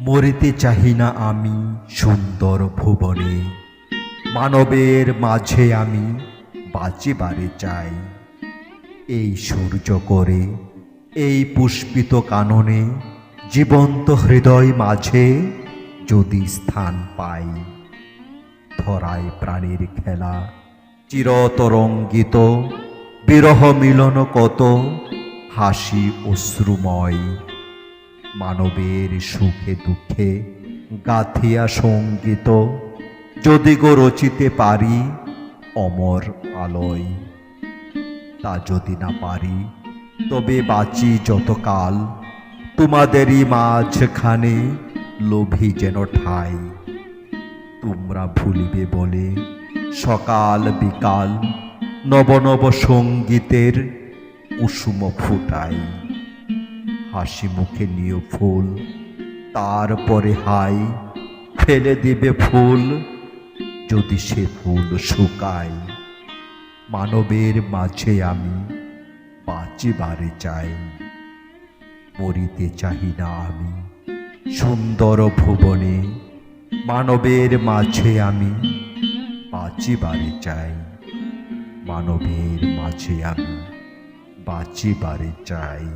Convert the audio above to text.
মরিতে চাহি না আমি সুন্দর ভুবনে। মানবের মাঝে আমি বাঁচিবারে চাই। এই সূর্য করে, এই পুষ্পিত কাননে, জীবন্ত হৃদয় মাঝে যদি স্থান পাই। ধরায় প্রাণীর খেলা, চিরতরঙ্গিত, বিরহ মিলন কত, হাসি অশ্রুময়। মানবের সুখে দুঃখে গাথিয়া সংগীত। যদি গো রচিতে পারি অমর আলোয়, তা যদি না পারি, তবে বাঁচি যতকাল। তোমাদেরই মাঝখানে লোভী যেন ঠাই। তোমরা ভুলিবে বলে সকাল বিকাল নব নব সঙ্গীতের কুসুম ফুটাই। হাসি মুখে নিয়ে ফুল। তারপরে হাই, ফেলে দিবে ফুল। যদি সে ফুল শুকায়, মানবের মাঝে আমি বাঁচিবারে চাই। মরিতে চাহি না আমি সুন্দর ভুবনে, মানবের মাঝে আমি বাঁচিবারে চাই। মানবের মাঝে আমি বাঁচিবারে চাই।